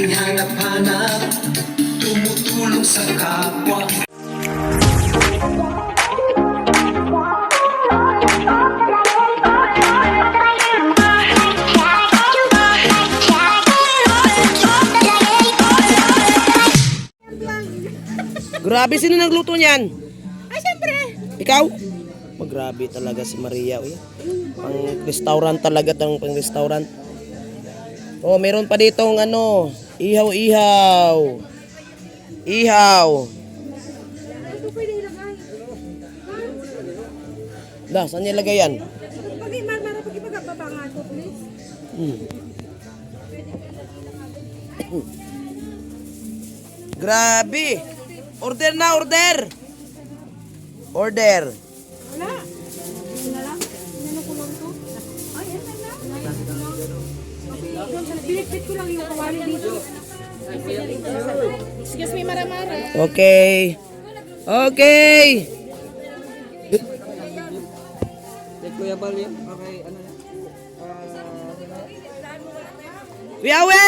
Laging hanap-hanap Tumutulong sa kapwa Grabe, sino nagluto niyan? Ay, siyempre. Ikaw? Oh, grabe talaga si Maria. Uy. Pang restaurant talaga tang pang restaurant. Oh, meron pa dito ng ano, Ihaw. Pwede ilagay? Da, saan niya lagay yan? Pag marmara, pag ipagababa nga ito, please. Hmm. Grabe. Order na, order. Order. Binitbit ko lang yung kawali dito. Excuse me, Maramara. Okay. Okay. Kuya Bal yan? Okay, ano yan? Kuya We!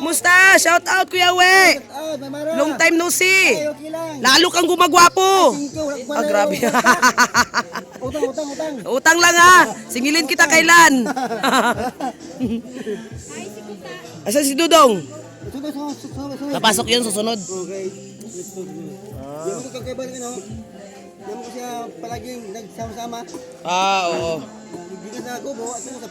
Musta? Shout out Kuya We! Ah! Long time no see! Lalo kang gumagwapo! Ah, grabe. Utang, utang, utang! Utang lang ha! Singilin kita kailan? Asa si Dudong? Napasok yun susunod. Okay. Let's go. Di mo kakaiba rin, ano? Di mo kasi ah, palaging nagsama-sama. Ah, oo. Bigas na ako, bawa ako sa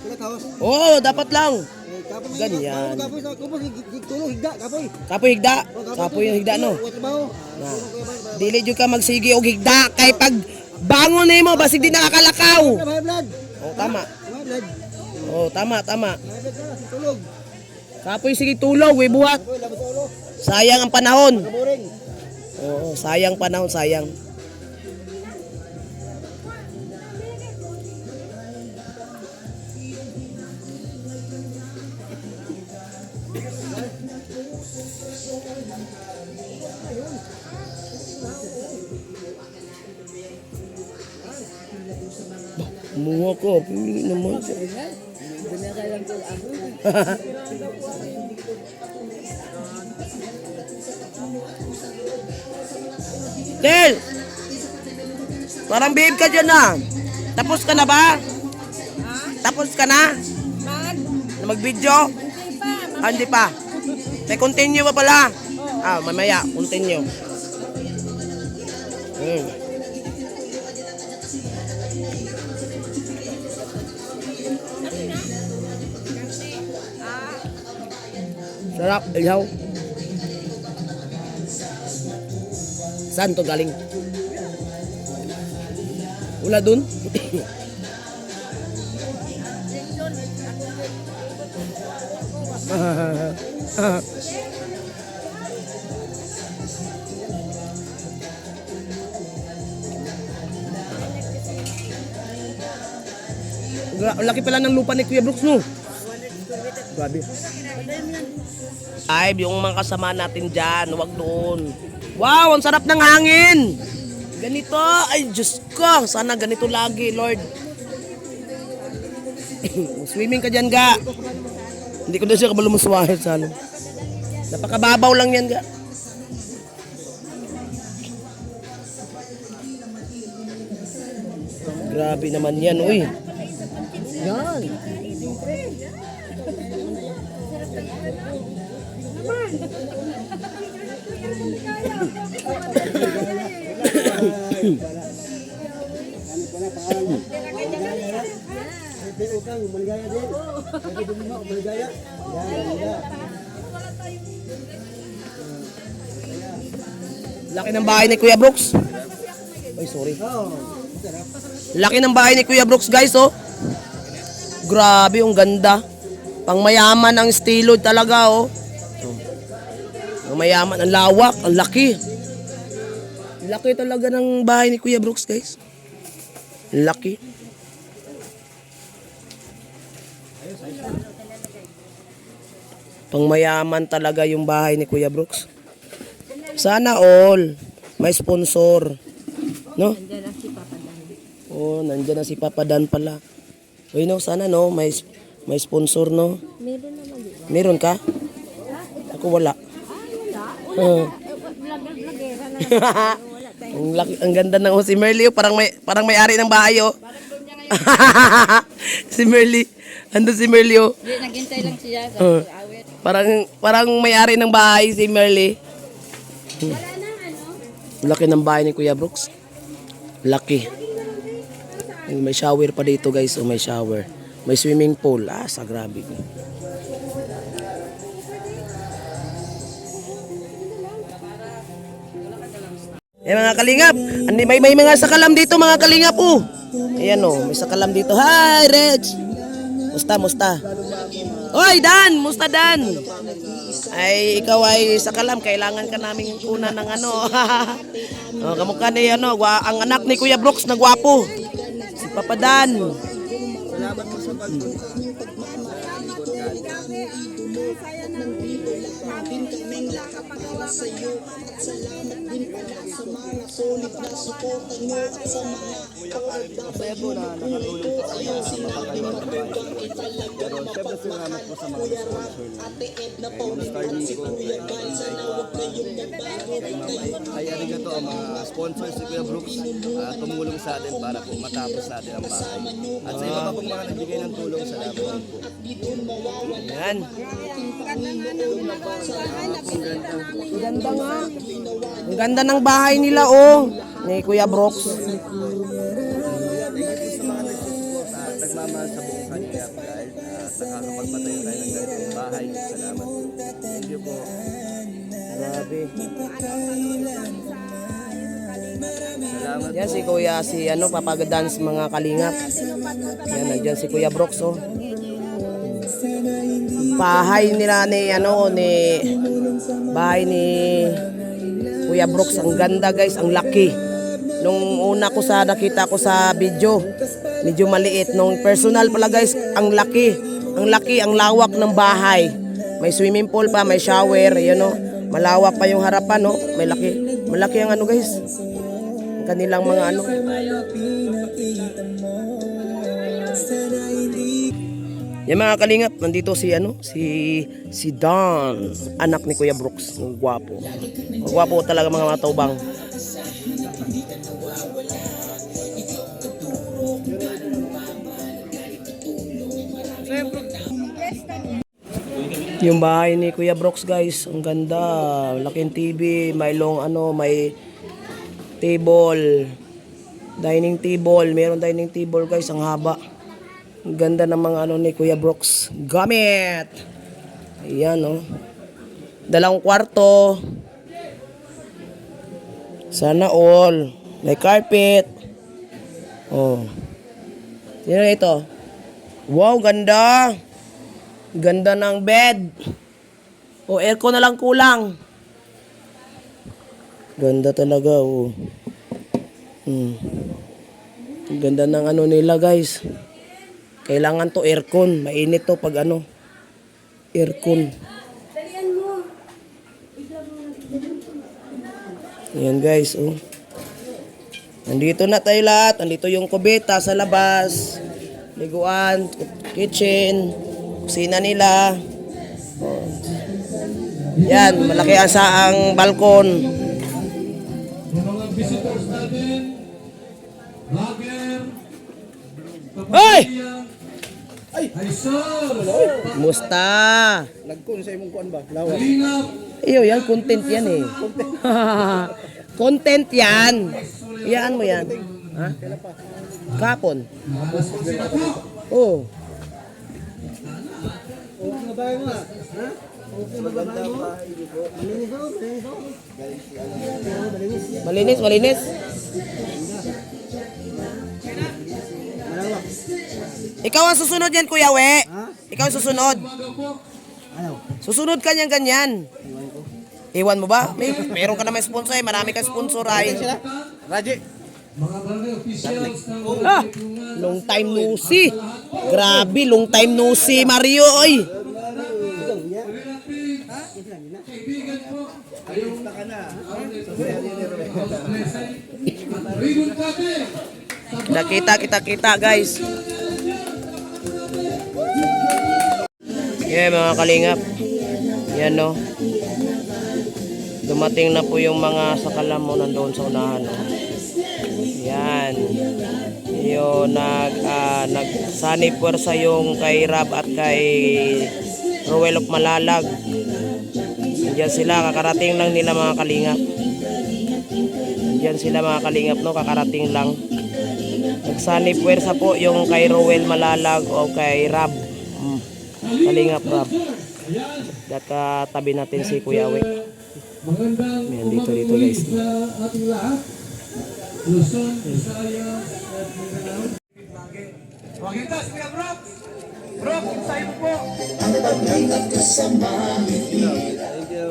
pilat house. Oo, dapat lang. Eh, kapoy may- Ganyan. Kapoy sa kubo, tulong, higda, kapoy. Kapoy higda. Oh, Kapoy yung higda no. Na. Para- Dili jud ka magsigi og higda kay pag bangon nimo basig di nakakalakaw. Blood. Oh, tama. Blood. Oh, tama, tama. Ka, tulog. Kapoy sige tulog, we buhat. Sayang ang panahon. Oo, sayang panahon, sayang. Kumuha ko. Pili naman ko. Del! Parang behave ka dyan na. Tapos ka na ba? Tapos ka na? Mag. Na mag-video? Ah, hindi pa. May continue pa pala. Ah, mamaya. Continue. Hmm. Sarap, ilaw. Saan to galing? Wala dun? Laki pala ng lupa ni Kuya Brooks, no? Grabe. Ay, yung mga kasama natin dyan, wag doon. Wow, ang sarap ng hangin! Ganito, ay Diyos ko, sana ganito lagi, Lord. Swimming ka dyan, ga. Hindi ko na siya kabalumuswahit sa ano. Napakababaw lang yan, ga. Grabe naman yan, uy. Yan. Laki ng bahay ni Kuya Brooks. Ay, sorry. Laki ng bahay ni Kuya Brooks, guys, oh. Grabe, ang ganda. Pang mayaman ang estilo talaga, oh. Ang mayaman, ang lawak, ang laki. Laki talaga ng bahay ni Kuya Brooks, guys. Laki. Pang mayaman talaga yung bahay ni Kuya Brooks. Sana all. May sponsor. No? Oh, nandiyan na si Papa Dan pala. Uy, no, sana no, may may sponsor no. Meron naman, di ba? Meron ka? Ako wala. Ay, wala. Wala. Eh, Vlogger, vloggera na. ang, laki, ang ganda ng oh, si Merly, oh, parang may parang may-ari ng bahay oh. si Merly. Ando si Merly oh. Hindi, naghintay lang siya sa Oo. awit. Parang parang may-ari ng bahay si Merly. Wala na, ano? Laki ng bahay ni Kuya Brooks. Laki. May shower pa dito guys. Oh, may shower. May swimming pool. Ah, sa grabe. Eh mga kalingap, Andi, may, may mga sakalam dito mga kalingap oh. Ayan oh, may sakalam dito. Hi, Reg! Musta, musta? Oy, Dan! Musta, Dan? Ay, ikaw ay sakalam, kailangan ka namin una ng ano. oh, kamukha ni ano, ang anak ni Kuya Brooks na gwapo. Si Papa Dan. Masaya po na nakatulong po kami sa mapapagawa ng bahay. Pero syempre salamat po sa mga sponsor na. Kay Ma'am Starling ko, kay Ma'am Inday Guapa, kay Ma'am Ay, kay Arigato, ang mga sponsors si Kuya Brooks, ah, tumulong sa atin para po matapos natin ang bahay. At sa iba pa pong mga nagbigay ng tulong, salamat din po. Yan. Ganda nga. Ang ganda ng bahay nila oh. Ni Kuya Brooks. Nagmamahal sa buong kanila. At nakakapagpatayo tayo ng ganitong bahay. Salamat. Thank you po. Grabe. Salamat Yan si Kuya, si ano, papagadance mga kalingap. Yan, nandyan si Kuya Brooks, oh. Bahay nila ni, ano, ni, bahay ni Kuya Brooks. Ang ganda guys, ang laki. Nung una ko sa nakita ko sa video, medyo maliit. Nung personal pala guys, ang laki. Ang laki, ang lawak ng bahay. May swimming pool pa, may shower, yun oh. Malawak pa yung harapan, no? May laki. Malaki ang ano guys. Ang kanilang mga ano. Yung mga kalingap, nandito si ano, si si Don, anak ni Kuya Brooks, ng gwapo. Ang Gwapo talaga mga matubang. Yung bahay ni Kuya Brooks guys, ang ganda. Laking TV, may long ano, may table, dining table, meron dining table guys, ang haba. Ganda ng mga ano ni Kuya Brooks. Gamit! Ayan oh. Dalawang kwarto. Sana all. May carpet. Oh. Sino ito? Wow, ganda. Ganda ng bed. O, aircon na lang kulang. Ganda talaga, oh. Hmm. Ganda ng ano nila, guys. Kailangan to aircon. Mainit to pag ano. Aircon. Ayan guys, oh. Nandito na tayo lahat. Nandito yung kubeta sa labas. Liguan, kitchen, kusina nila. Oh. Yan, malaki ang saang balkon. Kumusta? Nagkun sa imong kuan ba? Kalingap, Iyo, yan, content yan eh. content yan. Iyaan mo yan. Ha? Kapon. Oh. Okay na mo ah. Ha? Malinis malinis Ikaw ang susunod yan, Kuya We. Ikaw ang susunod. Ano? Susunod ka niyan ganyan. Iwan mo ba? May, meron ka naman sponsor eh. Marami kang sponsor ay. Raji. Ah, long time no see. Grabe, long time no see, Mario. Oy. Kate, Kita kita kita guys. Yeah mga kalingap. Yan no. Dumating na po yung mga sakalam mo nandoon sa unahan. oh. Yan. Yung nag, ah, nagsanib puwersa yung kay Rab at kay Ruel of Malalag. Diyan sila, kakarating lang nila mga kalingap. Diyan sila mga kalingap, no? Kakarating lang. Nagsanib puwersa po yung kay Ruel Malalag o kay Rab. Kalingap Rab. At katabi natin si Kuya Awi. Ayan, dito, dito, guys. Luzon, Visayas, at Mindanao. Maganda, Kuya Brock! Brock, sa'yo mo po! Thank you.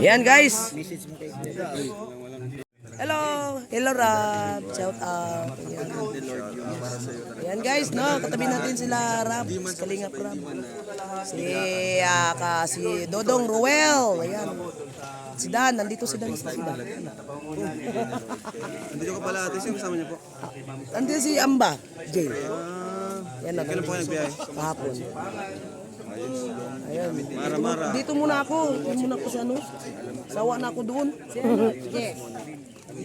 Yan guys. Hello. Hello Rab. Shout out. Yan. Yan guys, no. Katabi natin sila. Si Kalingap Rab. Si, ah, ka, si Dodong Ruel. Ayan. Si Dan. Nandito si Dan. Si Dan. Andito ka pala ate, sino kasama niyo po? Nandito si Amba. Jay. Ah, Yan na. kailan po kayo nagbiyahe? Kahapon. Ayan. Mara, mara. Dito muna ako. Dito muna ako sa ano. Sawa na ako doon.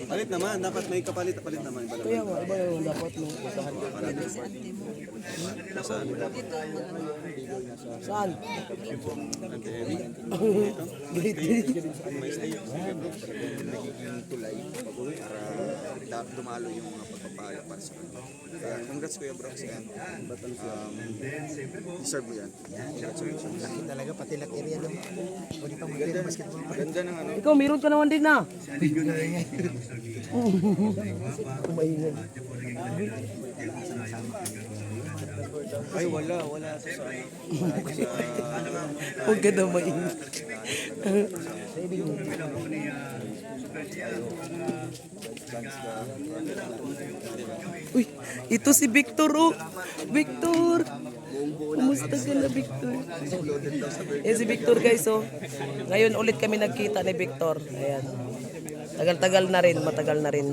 Palit naman, dapat may kapalit, palit naman. Iba Kaya nga, iba yung dapat mo. Nasaan? Saan? dumalo yung mga pagpapala para sa kanya. Kaya congrats Kuya Brox yan. Um, deserve mo yan. Congratulations. talaga pati lak area doon. Pwede pa mag basketball. Ganda ng ano. Ikaw, meron ka naman din na. Kumaingay. Ay, wala, wala sa sa. Huwag ka na maingay. Uy, ito si Victor oh. Victor. Kumusta ka na, Victor? Yan si Victor guys oh. Ngayon ulit kami nagkita ni Victor. Ayan. Tagal-tagal na rin, matagal na rin.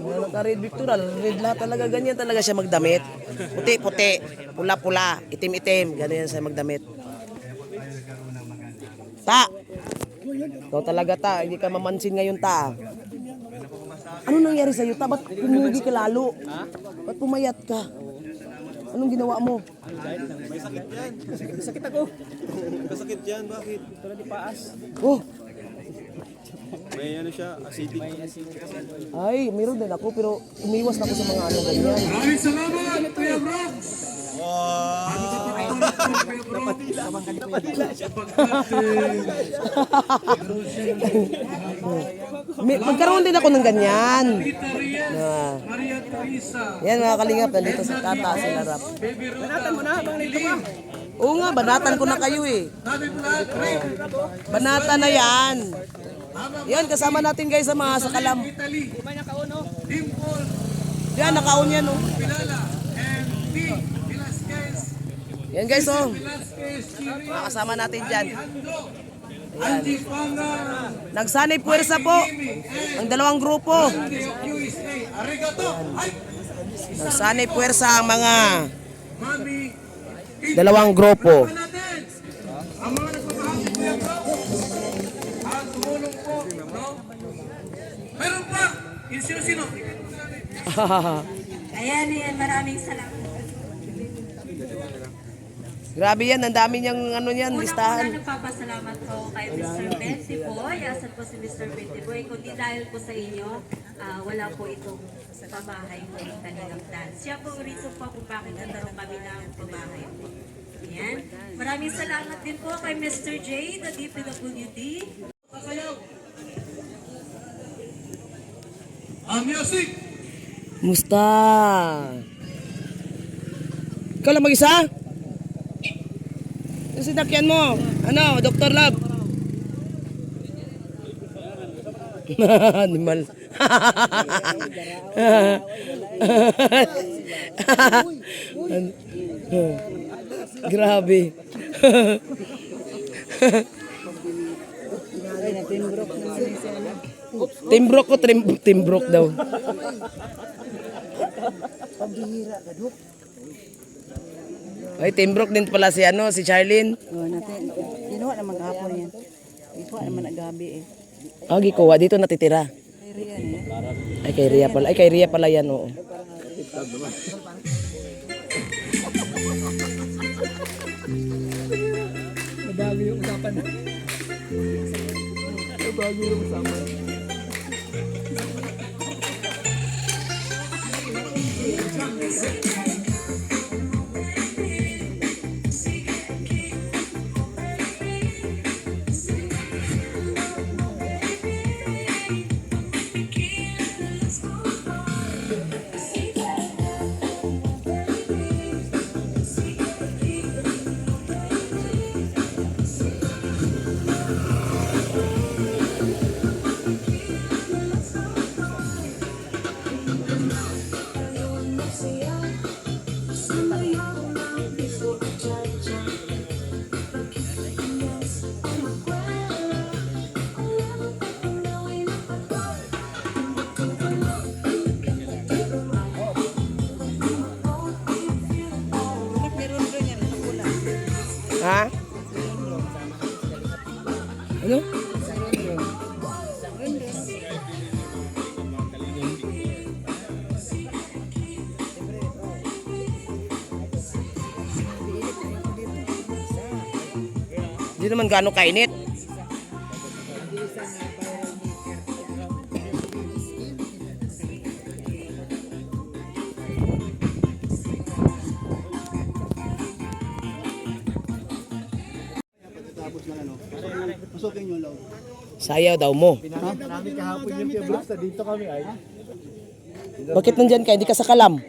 Mga naka-red Victor, ah, red lahat talaga, ganyan talaga siya magdamit. Puti-puti, pula-pula, itim-itim, ganyan siya magdamit. Ta! Ikaw talaga ta, hindi ka mamansin ngayon ta. Ano nangyari sa'yo ta? Ba't pumugi ka lalo? Ba't pumayat ka? Anong ginawa mo? Kasakit yan, bakit? Oh, May ano siya, acidic. ay, meron din ako pero umiwas na ako sa mga ano ganyan. Maraming salamat, Kuya Brock! Magkaroon din ako ng ganyan. Na, Teresa, yan mga kalingap, nandito sa tata sila rap. Baby Ruta, Oo nga, banatan ko na kayo eh. Nabi Vlad, Rin, Banata na yan. Yan, kasama natin guys sa mga sakalam. Italy, Dimple, Yan, nakaon yan oh. Pilala, and P. Velasquez, Yan guys oh. Mga kasama natin dyan. Panga, Nagsanay puwersa po. Ang dalawang grupo. Nagsanay puwersa ang mga dalawang grupo. Sino-sino? Ayan, ayan, maraming salamat. Grabe yan, ang dami niyang ano niyan, Unang-una listahan. nagpapasalamat po kay Mr. Bensi Boy. Asan po si Mr. Bensi Boy? Kundi dahil po sa inyo, ah, wala po itong pabahay po ng kanilang dance. Siya po reason po kung bakit nagkaroon kami ng pabahay po. Ayan. Maraming salamat din po kay Mr. J, the DPWD. Sasayaw. Musta? Ikaw lang mag-isa? Yung sinakyan mo? Ano, Dr. Lab? Animal. Grabe. Timbrok ko, trim, timbrok daw. Ay, Timbrook din pala si ano, si Charlene. Oh, natin, kinuha naman kahapon yan. Kinuha naman ang gabi eh. Ah, gikuha. Dito natitira. Kay Rian eh. Ay, kay Ria pala. Ay, kay Ria pala yan, oo. Ha? いいね。Hindi naman gaano kainit. Pasukin yung loob. Sayaw daw mo. Namin kahapon yung Brooks, dito kami ay. Bakit nandyan ka? Hindi ka sa kalam.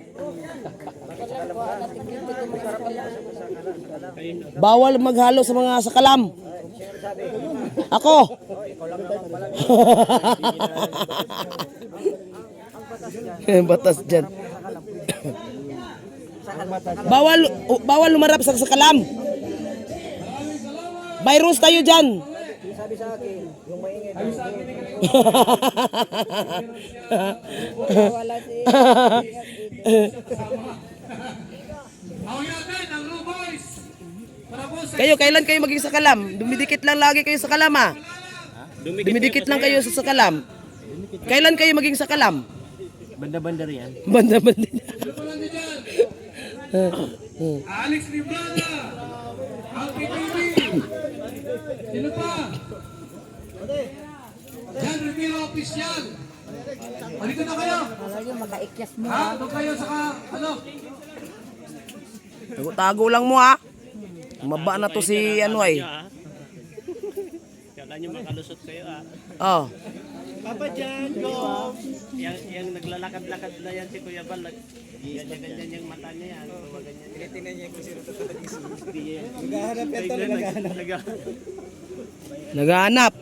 Bawal maghalo sa mga sa kalam. Ako. Batas dyan. bawal bawal lumarap sa, sa kalam. Virus tayo dyan. Awin natin ang Blue Kayo, kailan kayo maging sa kalam? Dumidikit lang lagi kayo sa kalam, ha? Dumidikit lang kayo sa, kalam. Kailan kayo maging sa kalam? Banda-banda riyan. Banda-banda. Alex Librada. Alki TV. Sino pa? Yan, Rivera Official. Halika na kayo. Talaga makaikyas mo. Ha? Doon kayo sa ano? Tago-tago lang mo, ha? Maba na to si ano ay. Kala nyo makalusot kayo ah. Oh. Papa Jan, go! Yang, yang naglalakad-lakad na yan si Kuya Bal. nag- Ganyan-ganyan yung mata niya yan. So, ganyan niya. Tingnan niya kung sino tatalagising. Naghahanap ito, naghahanap. Naghahanap.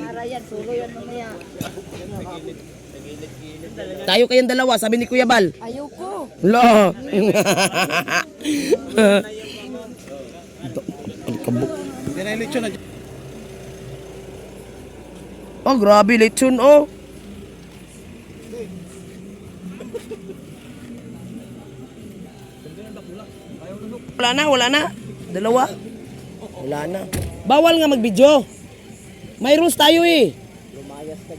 Yan, yan mamaya. Tayo kayong dalawa, sabi ni Kuya Bal. Ayoko. Lo. Ang kabuk. Oh, grabe lechon oh. Wala na, wala na. Dalawa. Wala na. Bawal nga mag-video. May rules tayo eh. Lumayas ka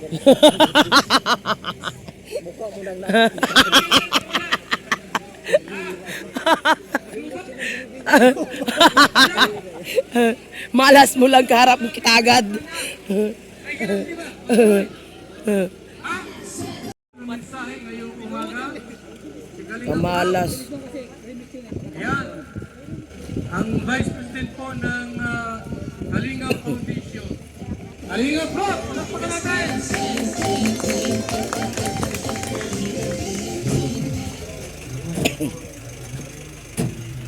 Malas mo lang kaharap ng kita agad. Kamalas. Yan. Ang Vice President po ng uh, Kalinga Foundation. Kalinga Pro! Palakpakan natin!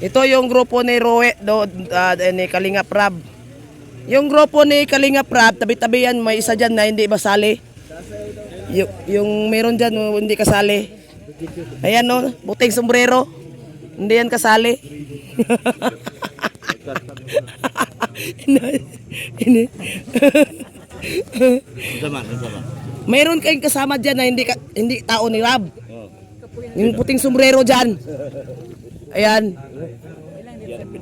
Ito yung grupo ni Roe, do, ah, ni Kalinga Prab. Yung grupo ni Kalinga Prab, tabi-tabi yan, may isa dyan na hindi basali. Yung, yung meron dyan, oh, hindi kasali. Ayan no, buting sombrero. Hindi yan kasali. Ini- Mayroon kayong kasama dyan na hindi ka, hindi tao ni Rab. Yung puting sombrero dyan. Ayan.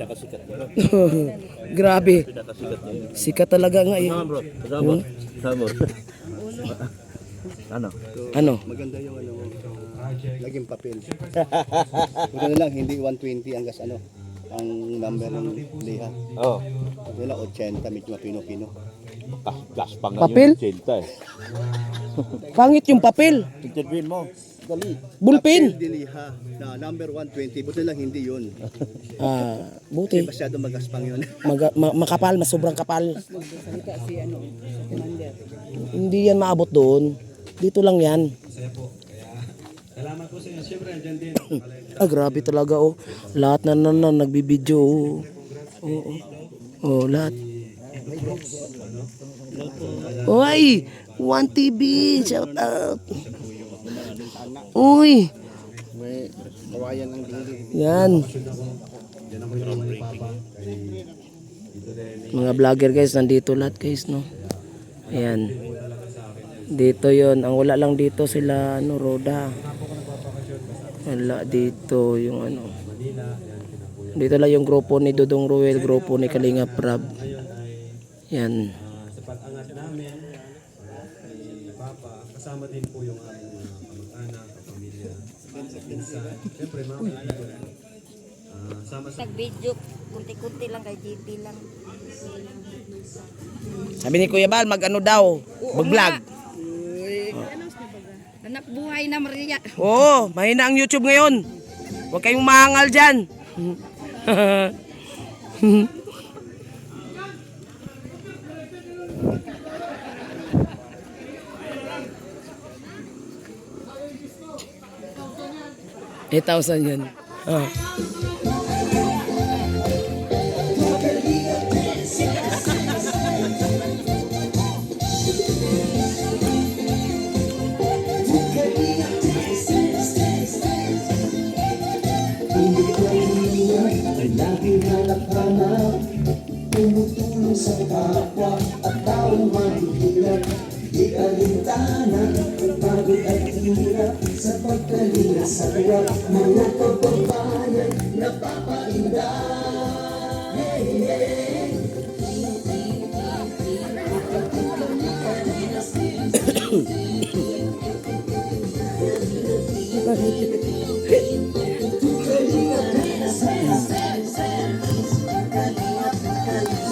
Pinakasikat mo. Grabe. Pinakasikat mo. Sikat talaga nga eh. bro. Kasama. Kasama. ano? Ano? Maganda yung ano mo. Laging papel. Na lang, hindi 120 ang gas ano. Ang number ng liha. Oo. Na lang, 80, medyo mapino-pino. Gas pa Papel? Chinta eh. Pangit yung papel. Intervene mo. Dali. Bullpen. Papel liha na number 120. Buti lang, hindi yun. Ah, buti. Masyado magaspang yun. Maga- ma- makapal, mas sobrang kapal. Salita si ano, commander. Hindi yan maabot doon. Dito lang yan. Salamat po sa inyo. Siyempre, andyan din. Ah, grabe talaga oh. Lahat na na, na nagbibideo. Oh. Oo. Oh, lahat. Uy! One TV! Shout out! Uy! May kawayan ang dingding. Yan. Mga vlogger guys, nandito lahat guys, no? Ayan. Dito yon Ang wala lang dito sila, ano, Roda. Wala dito yung ano. Dito lang yung grupo ni Dudong Ruel, grupo ni Kalinga Prab. Yan. Sa pag-angat namin, si Papa, kasama din po yung Siyempre, mga kaibigan. Ah, sama sa Nag-video, kunti-kunti lang kay JP lang. Sabi ni Kuya Bal, mag-ano daw, mag-vlog. Anak buhay na Maria. Oo, mahina ang YouTube ngayon. Huwag kayong mahangal dyan. Eight thousand yan. Ah. Tumutulong sa kapwa at taong mahihirap Di kalintanan, pagod at hirap Sa pagkalinga sa hirap Mga kababayan, napapainda Hey, hey.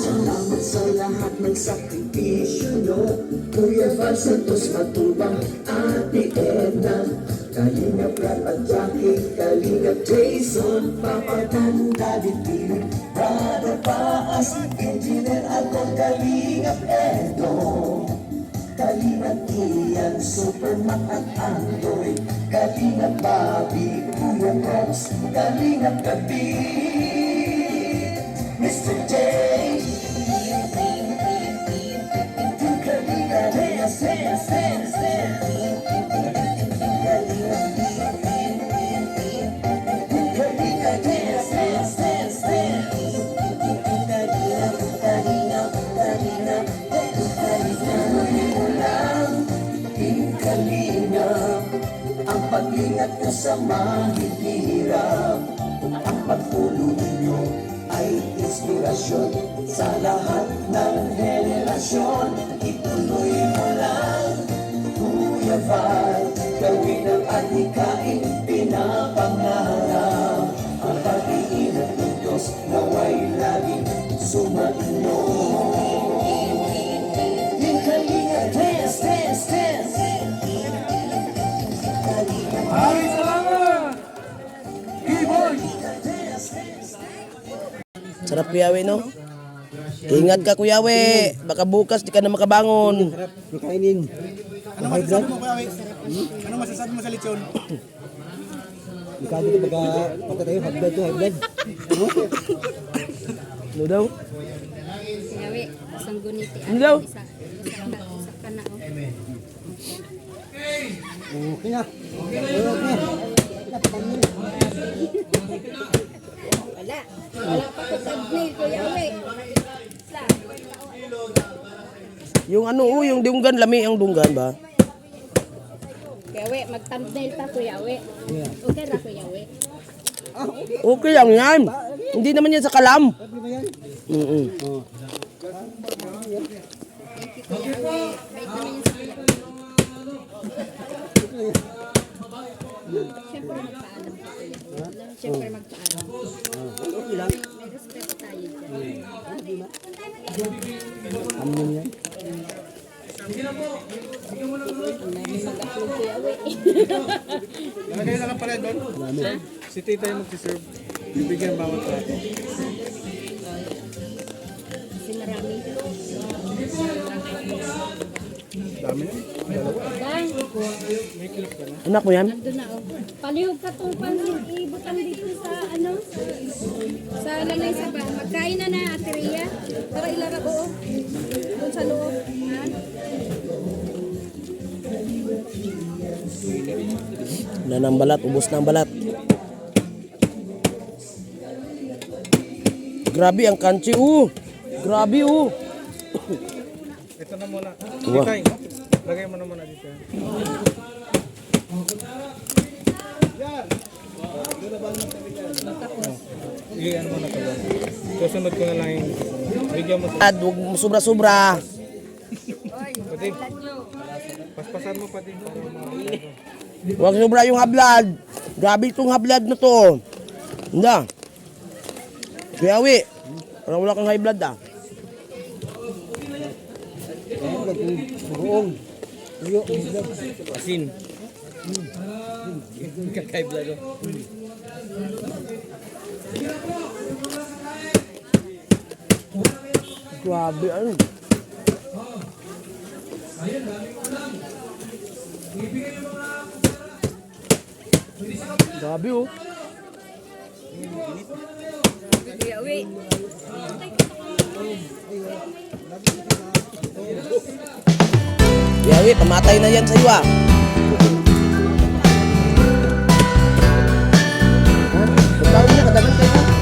Salamat sa lahat ng sakripisyo nyo Kuya Val Santos Matubang, Ate Edna Kalinga Prat at Jackie, Kalinga Jason Papatanda Dipili, Brother Paas Engineer ako, Kalinga Edo Kalinga Ian, Superman at Andoy Kalinga Bobby, Kuya Rox Kalinga Kabir Mr. J. sa mahihirap. Ang pagtulong ninyo ay inspirasyon Sa lahat ng henerasyon. Ituloy mo lang Kuya Val Gawin ang adhikain pinapangarap. Ang pag-iingat ng Diyos Naway laging sumainyo Sarap kuyawe, no? Ingat ka kuyawe. Baka bukas di ka na makabangon. Kainin. Ano masasabi mo, Kuya Ano masasabi mo sa lechon? Ikaw dito baga patatayo, high blood to, high blood. Ano daw? Yawi, isang guniti. Ano daw? Isa, ka na. oh. Okay na. Okay. Wala. Wala pa ko thumbnail ko, Yawi. Sa. Yung ano, oh, yung dunggan, lami ang dunggan ba? Yawi, mag-thumbnail ta ko, Yawi. Okay ra ko, Yawi. Okay lang yan. Hindi naman yan sa kalam. Mm-mm. Siyempre magpaalam. Okay lang. May respeto tayo dyan. Amin yan. Mag-upload kuya Uwe. Lagay doon. Si tita yung magsiserve. Bibigyan bawat plato. Kasi marami. Dami. Bang, Anak mo yan? nandun na oh. Palihog ka tong. Ibutang dito sa ano? Sa lalay sa ba. Magkain na na, Ate Rhea. Para ilarap oo. Doon sa loob. Ha? Wala ang balat, ubos na ang balat. Grabe ang kanchi, oh. Grabe, oh. Ito na muna. Wow. Titay, lagay mo na muna dito. Iya, ano mo na to. Susunod ko na lang yung bigyan mo. At huwag mo sobra-sobra. Pati, paspasan mo pati. Huwag sobra yung hablad. Grabe itong hablad na to. Hindi. Kuya Awi, parang wala kang high blood ah. Buong. Asin. Kakaibla doon. Grabe ano. Gabi oh. Yeah, wait. Yawi, yeah, pamatay na yan sa iyo ah. Pagkaon na, kadagan kayo.